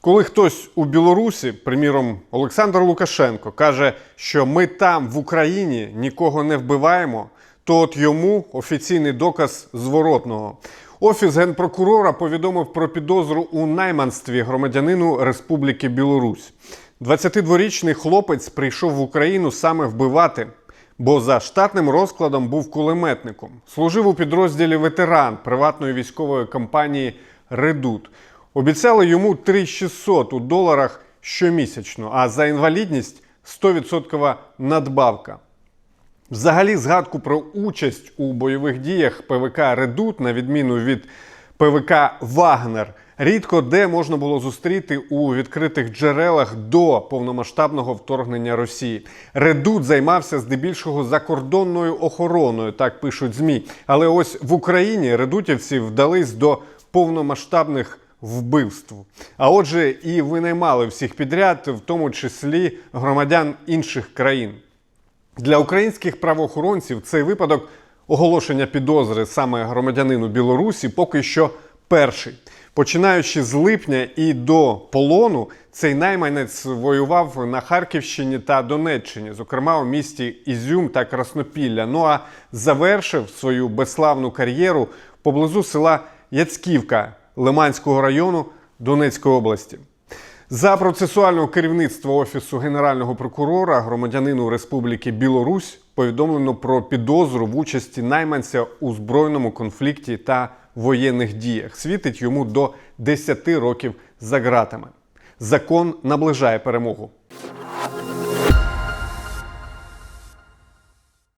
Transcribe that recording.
Коли хтось у Білорусі, приміром Олександр Лукашенко, каже, що ми там в Україні нікого не вбиваємо, то от йому офіційний доказ зворотного. Офіс генпрокурора повідомив про підозру у найманстві громадянину Республіки Білорусь. 22-річний хлопець прийшов в Україну саме вбивати, бо за штатним розкладом був кулеметником. Служив у підрозділі ветеран приватної військової компанії Редут. Обіцяли йому 3600 у доларах щомісячно, а за інвалідність 100% надбавка. Взагалі, згадку про участь у бойових діях ПВК Редут, на відміну від ПВК Вагнер, рідко де можна було зустріти у відкритих джерелах до повномасштабного вторгнення Росії. Редут займався здебільшого закордонною охороною, так пишуть ЗМІ. Але ось в Україні редутівці вдались до повномасштабних вбивств. А отже, і винаймали всіх підряд, в тому числі громадян інших країн. Для українських правоохоронців цей випадок оголошення підозри саме громадянину Білорусі поки що перший. Починаючи з липня і до полону, цей найманець воював на Харківщині та Донеччині, зокрема у місті Ізюм та Краснопілля. Ну а завершив свою безславну кар'єру поблизу села Яцьківка Лиманського району Донецької області. За процесуального керівництва Офісу Генерального прокурора громадянину Республіки Білорусь повідомлено про підозру в участі найманця у збройному конфлікті та воєнних діях. Світить йому до 10 років за ґратами. Закон наближає перемогу.